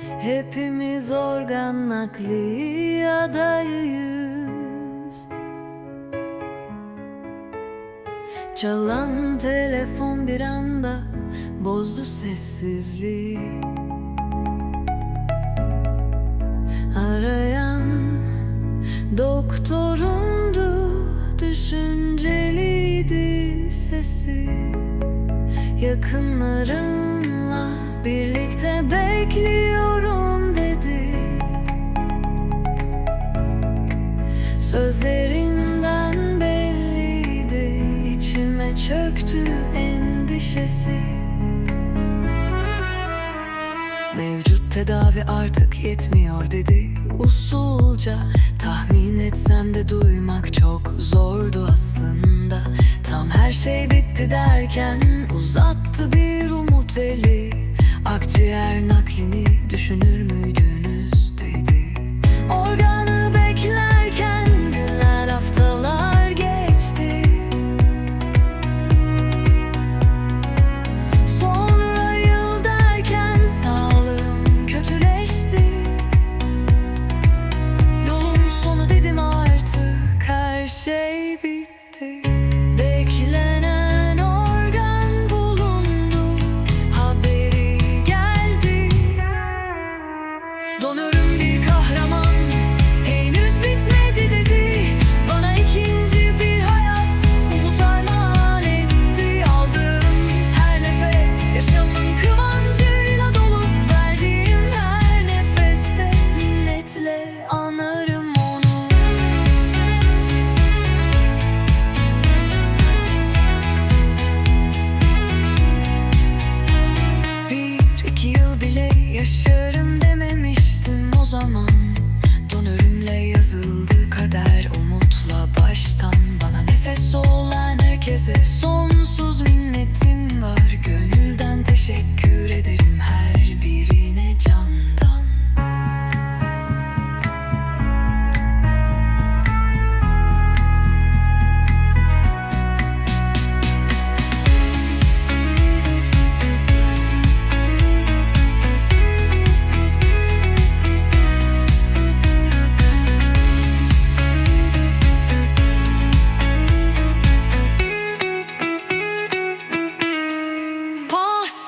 Hepimiz organ nakli adayıyız Çalan telefon bir anda bozdu sessizliği. Arayan doktorumdu Düşünceliydi sesi. Yakınlarınla birlikte bekliyorum dedi. Sözlerinden belliydi. İçime çöktü endişesi. Mevcut tedavi artık yetmiyor dedi usulca. Tahmin etsem de duymak çok zordu aslında. Tam her şey bitti derken uzattı bir umut eli Akciğer naklini düşünür müydünüz dedi. Organı beklerken günler haftalar geçti. Sonra yıl derken sağlığım kötüleşti. Yolun sonu dedim artık her şey bitti herkese. Sonsuz minnetim var Gönülden teşekkür ederim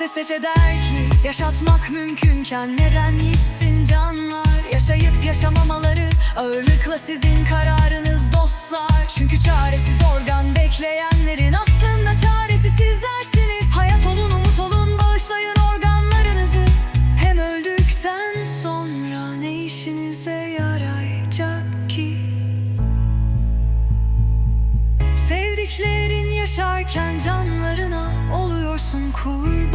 Pah sese der ki yaşatmak mümkünken neden gitsin canlar? Yaşayıp yaşamamaları ağırlıkla sizin kararınız dostlar. Çünkü çaresiz organ bekleyenlerin aslında çaresi sizlersiniz. Hayat olun umut olun bağışlayın organlarınızı. Hem öldükten sonra ne işinize yarayacak ki? Sevdiklerin yaşarken canlarına oluyorsun kurban